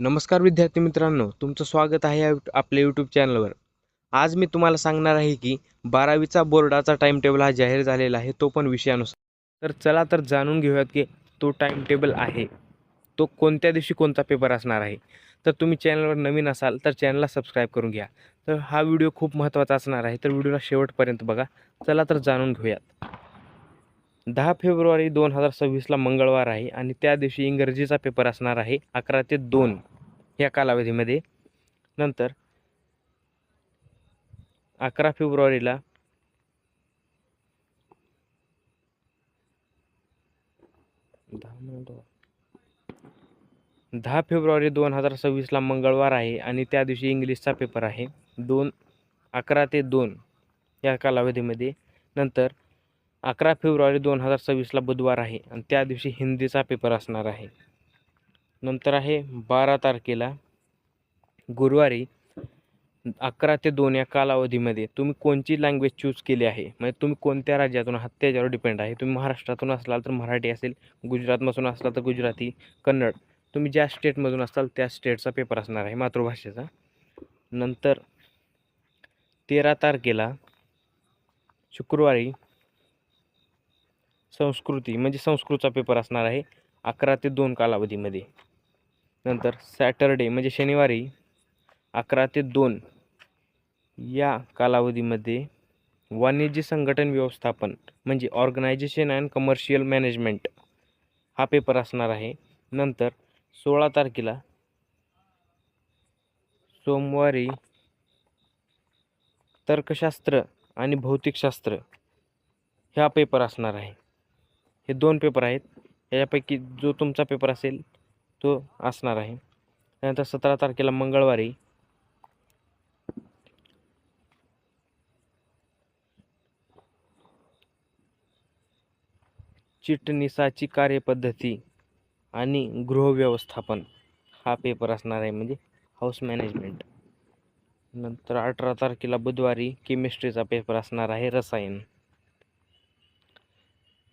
नमस्कार विद्यार्थी मित्रांनो तुमचं स्वागत आहे या आपल्या यूट्यूब चॅनलवर आज मी तुम्हाला सांगणार आहे की बारावीचा बोर्डाचा टाइम टेबल हा जाहीर झालेला आहे तो पण विषयानुसार. तर चला तर जाणून घेऊयात की तो टाइम टेबल आहे. तो कोणत्या दिवशी कोणता पेपर असणार आहे? तर तुम्ही चॅनलवर नवीन असाल तर चॅनलला सबस्क्राईब करून घ्या. तर हा व्हिडिओ खूप महत्त्वाचा असणार आहे तर व्हिडिओला शेवटपर्यंत बघा. चला तर जाणून घेऊयात. दहा फेब्रुवारी दोन हजार सव्वीसला मंगळवार आहे आणि त्या दिवशी इंग्रजीचा पेपर असणार आहे अकरा ते दोन या कालावधीमध्ये. नंतर अकरा फेब्रुवारीला दहा फेब्रुवारी दोन हजार सव्वीसला मंगळवार आहे आणि त्या दिवशी इंग्लिशचा पेपर आहे. दोन अकरा ते दोन या कालावधीमध्ये. नंतर अकरा फेब्रुवारी दोन हजार सव्वीसला बुधवार आहे आणि त्या दिवशी हिंदीचा पेपर असणार आहे. नंतर आहे बारा तारखेला गुरुवारी अकरा ते दोन या कालावधीमध्ये तुम्ही कोणची लँग्वेज चूज केली आहे? म्हणजे तुम्ही कोणत्या राज्यातून आहात त्याच्यावर डिपेंड आहे? तुम्ही महाराष्ट्रातून असलाल तर मराठी असेल गुजरातमधून असला तर गुजराती कन्नड. तुम्ही ज्या स्टेटमधून असाल त्या स्टेटचा पेपर असणार आहे मातृभाषेचा. नंतर तेरा तारखेला शुक्रवारी संस्कृती म्हणजे संस्कृतचा पेपर असणार आहे अकरा ते दोन कालावधीमध्ये. नंतर सॅटरडे म्हणजे शनिवारी अकरा ते दोन या कालावधीमध्ये वाणिज्य संघटन व्यवस्थापन म्हणजे ऑर्गनायझेशन अँड कमर्शियल मॅनेजमेंट हा पेपर असणार आहे. नंतर सोळा तारखेला सोमवारी तर्कशास्त्र आणि भौतिकशास्त्र ह्या पेपर असणार आहे. हे दोन पेपर आहेत. याच्यापैकी जो तुमचा पेपर असेल तो असणार आहे. त्यानंतर सतरा तारखेला मंगळवारी. चिटणीसाची कार्यपद्धती आणि गृहव्यवस्थापन हा पेपर असणार आहे म्हणजे हाऊस मॅनेजमेंट. नंतर अठरा तारखेला बुधवारी केमिस्ट्रीचा पेपर असणार आहे रसायन.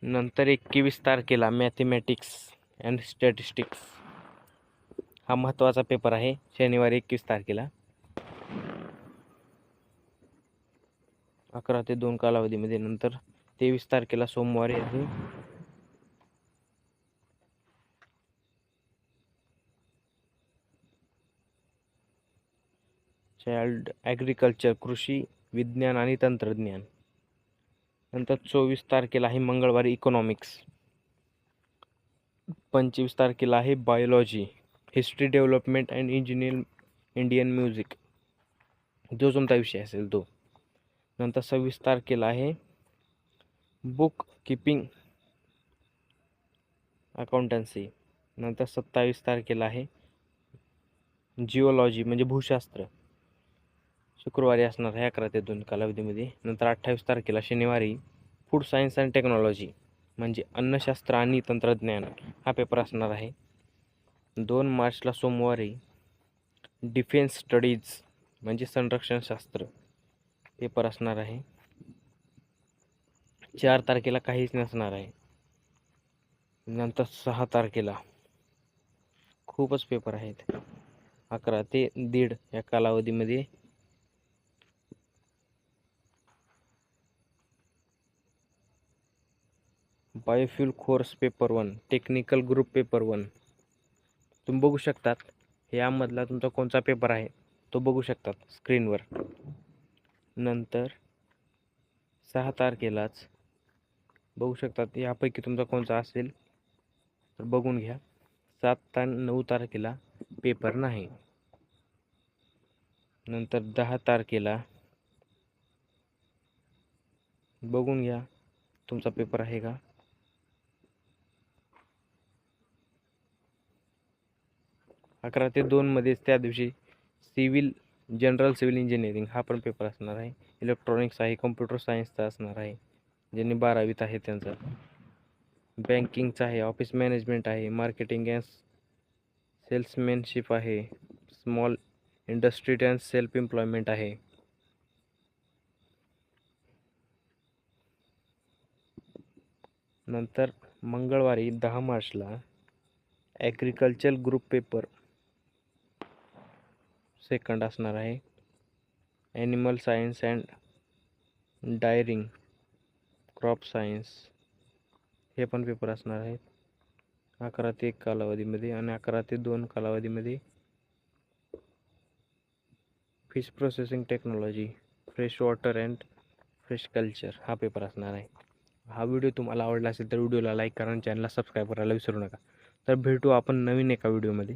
नंतर एकवीस तारखेला मॅथमॅटिक्स अँड स्टॅटिस्टिक्स हा महत्त्वाचा पेपर आहे शनिवारी एकवीस तारखेला. अकरा ते दोन कालावधीमध्ये नंतर तेवीस तारखेला सोमवारी आहे. चाइल्ड ॲग्रिकल्चर कृषी विज्ञान आणि तंत्रज्ञान. नंतर चोवीस तारखेला आहे मंगळवारी इकॉनॉमिक्स पंचवीस तारखेला आहे biology history development and engineer Indian music जो तुमचा विषय असेल तो. नंतर सव्वीस तारखेला आहे बुक किपिंग अकाउंटन्सी नंतर सत्तावीस तारखेला आहे जिओलॉजी म्हणजे भूशास्त्र. शुक्रवारी असणार आहे अकरा ते दोन कालावधीमध्ये. नंतर अठ्ठावीस तारखेला शनिवारी फूड सायन्स अँड टेक्नॉलॉजी म्हणजे अन्नशास्त्र आणि तंत्रज्ञान हा पेपर असणार आहे. दोन मार्चला सोमवारी डिफेन्स स्टडीज म्हणजे संरक्षणशास्त्र पेपर असणार आहे. चार तारखेला काहीच नसणार आहे. नंतर सहा तारखेला खूपच पेपर आहेत. अकरा ते दीड या कालावधीमध्ये biofuel course paper one technical group paper one तुम्ही बघू शकतात यामधला तुमचा कोणता पेपर आहे तो बघू शकतात स्क्रीनवर नंतर सहा तारखेलाच बघू शकतात यापैकी तुमचा कोणता असेल तर बघून घ्या. सात ता नऊ तारखेला पेपर नाही. नंतर दहा तारखेला बघून घ्या तुमचा पेपर आहे का? अकरा ते दोनमध्येच त्या दिवशी सिव्हिल जनरल सिव्हिल इंजिनिअरिंग हा पण पेपर असणार आहे. इलेक्ट्रॉनिक्स आहे कम्प्युटर सायन्सचा असणार आहे ज्यांनी बारावीत आहे त्यांचा. बँकिंगचा आहे ऑफिस मॅनेजमेंट आहे मार्केटिंग अँड सेल्समॅनशिप आहे small industry and self employment आहे. नंतर मंगळवारी दहा मार्चला ॲग्रिकल्चर ग्रुप पेपर सेकंड असणार आहे. Animal science and dairying crop science हे पण पेपर असणार आहेत. अकरा ते एक कालावधीमध्ये आणि अकरा ते दोन कालावधीमध्ये fish processing technology fresh water and fresh culture हा पेपर असणार आहे. हा व्हिडिओ तुम्हाला आवडला असेल तर व्हिडिओला लाईक करा आणि चॅनलला सबस्क्राईब करायला विसरू नका. तर भेटू आपण नवीन एका व्हिडिओमध्ये